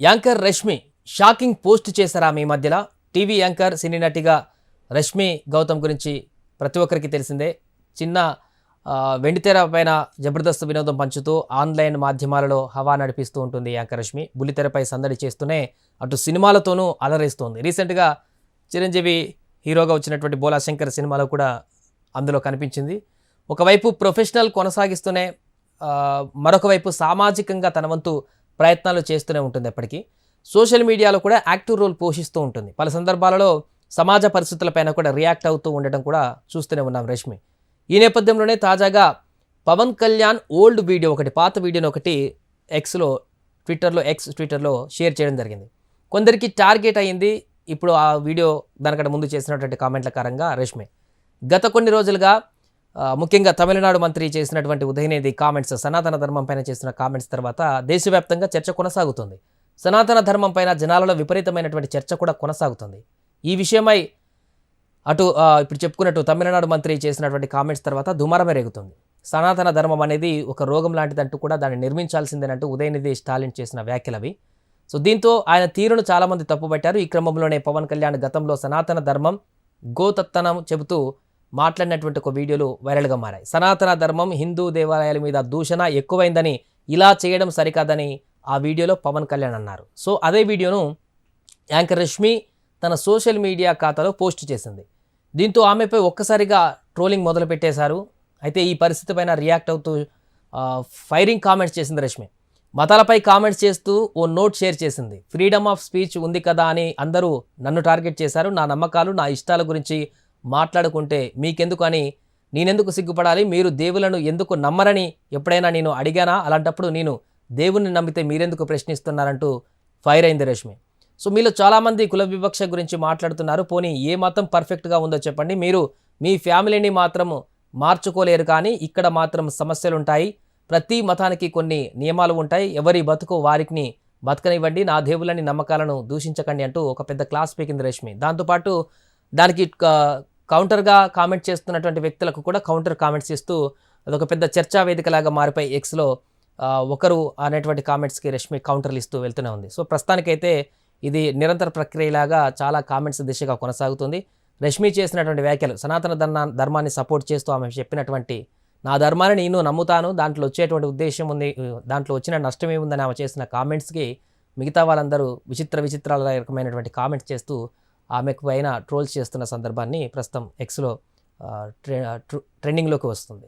Anchor Rashmi shocking post చేశారా మీ మధ్యలో? TV anchor సినీ నటిగా రష్మి గౌతమ్ గురించి ప్రతి ఒక్కరికి తెలిసిందే. చిన్న వెండితెర పైన జబర్దస్త్ వినోదం పంచుతూ ఆన్లైన్ మాధ్యమాలలో హవా నడిపిస్తూ ఉంటుంది యాంకర్ రష్మి. బుల్లితెరపై సందడి చేస్తూనే అటు సినిమాలతోనూ అలరిస్తుంది. రీసెంట్గా చిరంజీవి హీరోగా వచ్చినటువంటి బోలా శంకర్ సినిమాలో కూడా అందులో కనిపించింది. ఒకవైపు ప్రొఫెషనల్ కొనసాగిస్తూనే మరొకవైపు మరొక వైపు సామాజికంగా తన వంతు ప్రయత్నాలు చేస్తూనే ఉంటుంది ఎప్పటికీ సోషల్ మీడియాలో కూడా యాక్టివ్ రోల్ పోషిస్తూ ఉంటుంది. పలు సందర్భాలలో సమాజ పరిస్థితులపైన కూడా రియాక్ట్ అవుతూ ఉండటం కూడా చూస్తూనే ఉన్నాం రష్మి. ఈ నేపథ్యంలోనే తాజాగా పవన్ కళ్యాణ్ ఓల్డ్ వీడియో ఒకటి పాత వీడియోని ఒకటి ఎక్స్లో ట్విట్టర్లో ఎక్స్ ట్విట్టర్లో షేర్ చేయడం జరిగింది. కొందరికి టార్గెట్ అయ్యింది ఇప్పుడు ఆ వీడియో దానికంటే ముందు చేసినటువంటి కామెంట్ల కారంగా రష్మి. గత కొన్ని రోజులుగా ముఖ్యంగా తమిళనాడు మంత్రి చేసినటువంటి ఉదయనిధి కామెంట్స్ సనాతన ధర్మం పైన చేసిన కామెంట్స్ తర్వాత దేశవ్యాప్తంగా చర్చ కొనసాగుతుంది. సనాతన ధర్మం పైన జనాలలో విపరీతమైనటువంటి చర్చ కూడా కొనసాగుతుంది. ఈ విషయమై అటు ఇప్పుడు చెప్పుకున్నట్టు తమిళనాడు మంత్రి చేసినటువంటి కామెంట్స్ తర్వాత దుమారమే రేగుతుంది. సనాతన ధర్మం అనేది ఒక రోగం లాంటిదంటూ కూడా దాన్ని నిర్మించాల్సిందేనంటూ ఉదయనిధి స్టాలిన్ చేసిన వ్యాఖ్యలవి. సో దీంతో ఆయన తీరును చాలామంది తప్పుపట్టారు ఈ క్రమంలోనే పవన్ కళ్యాణ్ గతంలో సనాతన ధర్మం గోతత్తనం చెబుతూ మాట్లాడినటువంటి ఒక వీడియోలు వైరల్గా మారాయి. సనాతన ధర్మం హిందూ దేవాలయాల మీద దూషణ ఎక్కువైందని ఇలా చేయడం సరికాదని ఆ వీడియోలో పవన్ కళ్యాణ్ అన్నారు. సో అదే వీడియోను యాంకర్ రష్మి తన సోషల్ మీడియా ఖాతాలో పోస్ట్ చేసింది. దీంతో ఆమెపై ఒక్కసారిగా ట్రోలింగ్ మొదలుపెట్టేశారు. అయితే ఈ పరిస్థితి పైన రియాక్ట్ అవుతూ ఫైరింగ్ కామెంట్స్ చేసింది రష్మి. మతాలపై కామెంట్స్ చేస్తూ ఓ నోట్ షేర్ చేసింది. ఫ్రీడమ్ ఆఫ్ స్పీచ్ ఉంది కదా అని అందరూ నన్ను టార్గెట్ చేశారు. నా నమ్మకాలు నా ఇష్టాల గురించి మాట్లాడుకుంటే మీకెందుకు అని నేనెందుకు సిగ్గుపడాలి? మీరు దేవులను ఎందుకు నమ్మరని ఎప్పుడైనా నేను అడిగానా? అలాంటప్పుడు నేను దేవుణ్ణి నమ్మితే మీరెందుకు ప్రశ్నిస్తున్నారంటూ ఫైర్ అయింది రష్మి. సో మీలో చాలామంది కుల వివక్ష గురించి మాట్లాడుతున్నారు. పోనీ ఏ మతం పర్ఫెక్ట్గా ఉందో చెప్పండి. మీరు మీ ఫ్యామిలీని మాత్రం మార్చుకోలేరు కానీ ఇక్కడ మాత్రం సమస్యలు ఉంటాయి ప్రతి మతానికి కొన్ని నియమాలు ఉంటాయి. ఎవరి బతుకు వారికి బతకనివ్వండి. నా దేవులని నమ్మకాలను దూషించకండి అంటూ ఒక పెద్ద క్లాస్ పీకింది రష్మి. దాంతోపాటు దానికి కౌంటర్గా కామెంట్ చేస్తున్నటువంటి వ్యక్తులకు కూడా కౌంటర్ కామెంట్స్ ఇస్తూ అదొక పెద్ద చర్చా వేదికలాగా మారిపోయి ఎక్స్లో ఒకరు అనేటువంటి కామెంట్స్కి రష్మి కౌంటర్లు ఇస్తూ వెళ్తూనే ఉంది. సో ప్రస్తుతానికైతే ఇది నిరంతర ప్రక్రియలాగా చాలా కామెంట్స్ దిశగా కొనసాగుతుంది. రష్మి చేసినటువంటి వ్యాఖ్యలు సనాతన ధర్మా ధర్మాన్ని సపోర్ట్ చేస్తూ ఆమె చెప్పినటువంటి నా ధర్మాన్ని నేను నమ్ముతాను దాంట్లో వచ్చేటువంటి ఉద్దేశం ఉంది దాంట్లో వచ్చిన నష్టం ఏముందని ఆమె చేసిన కామెంట్స్కి మిగతా వాళ్ళందరూ విచిత్ర విచిత్రాల రకమైనటువంటి కామెంట్స్ చేస్తూ ఆమెకు పైన ట్రోల్స్ చేస్తున్న సందర్భాన్ని ప్రస్తుతం ఎక్స్లో ట్రెండింగ్లోకి వస్తుంది.